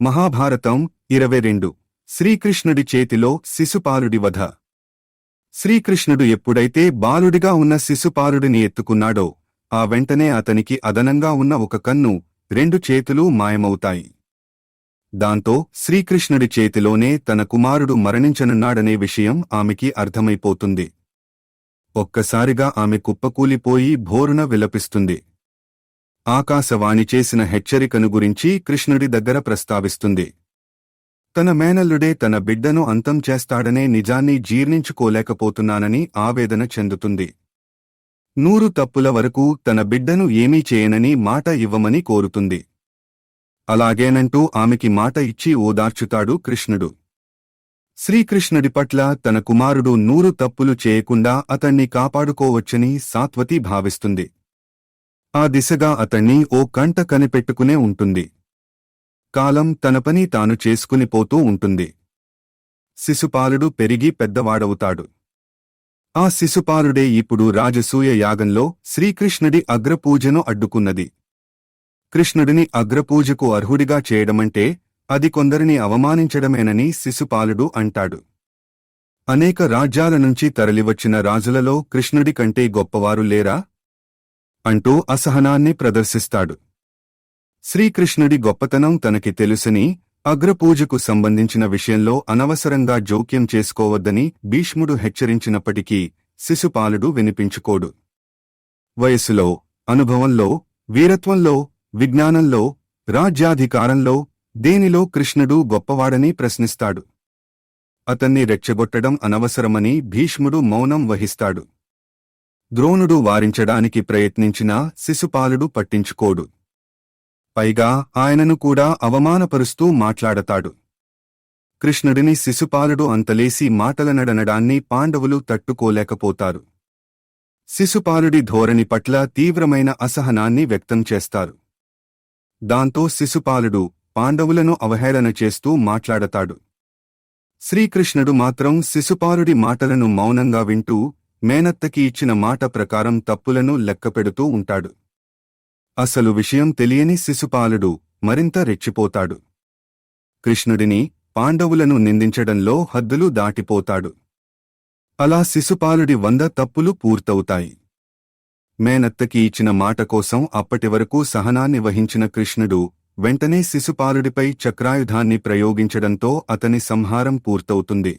మహాభారతం ఇరవై రెండు. శ్రీకృష్ణుడి చేతిలో శిశుపాలుడి వధ. శ్రీకృష్ణుడు ఎప్పుడైతే బాలుడిగా ఉన్న శిశుపాలుడిని ఎత్తుకున్నాడో ఆ వెంటనే అతనికి అదనంగా ఉన్న ఒక కన్ను రెండు చేతులు మాయమవుతాయి. దాంతో శ్రీకృష్ణుడి చేతిలోనే తన కుమారుడు మరణించనున్నాడనే విషయం ఆమెకి అర్థమైపోతుంది. ఒక్కసారిగా ఆమె కుప్పకూలిపోయి భోరున విలపిస్తుంది. ఆకాశవాణి చేసిన హెచ్చరికను గురించి కృష్ణుడి దగ్గర ప్రస్తావిస్తుంది. తన మేనల్లుడే తన బిడ్డను అంతం చేస్తాడనే నిజాన్ని జీర్ణించుకోలేకపోతున్నానని ఆవేదన చెందుతుంది. నూరు తప్పుల వరకు తన బిడ్డను ఏమీ చేయనని మాట ఇవ్వమని కోరుతుంది. అలాగేనంటూ ఆమెకి మాట ఇచ్చి ఓదార్చుతాడు కృష్ణుడు. శ్రీకృష్ణుడి పట్ల తన కుమారుడు నూరు తప్పులు చేయకుండా అతణ్ణి కాపాడుకోవచ్చని సాత్వతి భావిస్తుంది. ఆ దిశగా అతణ్ణి ఓ కంట కనిపెట్టుకునే ఉంటుంది. కాలం తన పని తాను చేసుకుని పోతూ ఉంటుంది. శిశుపాలుడు పెరిగి పెద్దవాడవుతాడు. ఆ శిశుపాలుడే ఇప్పుడు రాజసూయ యాగంలో శ్రీకృష్ణుడి అగ్రపూజను అడ్డుకున్నది. కృష్ణుడిని అగ్రపూజకు అర్హుడిగా చేయడమంటే అది కొందరిని అవమానించడమేనని శిశుపాలుడు అంటాడు. అనేక రాజ్యాల నుంచి తరలివచ్చిన రాజులలో కృష్ణుడి కంటే గొప్పవారు లేరా? అంటూ అసహనాన్ని ప్రదర్శిస్తాడు. శ్రీకృష్ణుడి గొప్పతనం తనకి తెలుసని అగ్రపూజకు సంబంధించిన విషయంలో అనవసరంగా జోక్యం చేసుకోవద్దని భీష్ముడు హెచ్చరించినప్పటికీ శిశుపాలుడు వినిపించుకోడు. వయసులో అనుభవంలో వీరత్వంలో విజ్ఞానంలో రాజ్యాధికారంలో దేనిలో కృష్ణుడు గొప్పవాడని ప్రశ్నిస్తాడు. అతన్ని రెచ్చగొట్టడం అనవసరమని భీష్ముడు మౌనం వహిస్తాడు. ద్రోణుడు వారించడానికి ప్రయత్నించినా శిశుపాలుడు పట్టించుకోడు. పైగా ఆయనను కూడా అవమానపరుస్తూ మాట్లాడతాడు. కృష్ణుడిని శిశుపాలుడు అంతలేసి మాటలనడనడాన్ని పాండవులు తట్టుకోలేకపోతారు. శిశుపాలుడి ధోరణి పట్ల తీవ్రమైన అసహనాన్ని వ్యక్తం చేస్తారు. దాంతో శిశుపాలుడు పాండవులను అవహేళన చేస్తూ మాట్లాడతాడు. శ్రీకృష్ణుడు మాత్రం శిశుపాలుడి మాటలను మౌనంగా వింటూ మేనత్తకి ఇచ్చిన మాట ప్రకారం తప్పులను లెక్కపెడుతూ ఉంటాడు. అసలు విషయం తెలియని శిశుపాలుడు మరింత రెచ్చిపోతాడు. కృష్ణుడిని పాండవులను నిందించడంలో హద్దులు దాటిపోతాడు. అలా శిశుపాలుడి వంద తప్పులు పూర్తవుతాయి. మేనత్తకి ఇచ్చిన మాట కోసం అప్పటివరకు సహనాన్ని వహించిన కృష్ణుడు వెంటనే శిశుపాలుడిపై చక్రాయుధాన్ని ప్రయోగించడంతో అతని సంహారం పూర్తవుతుంది.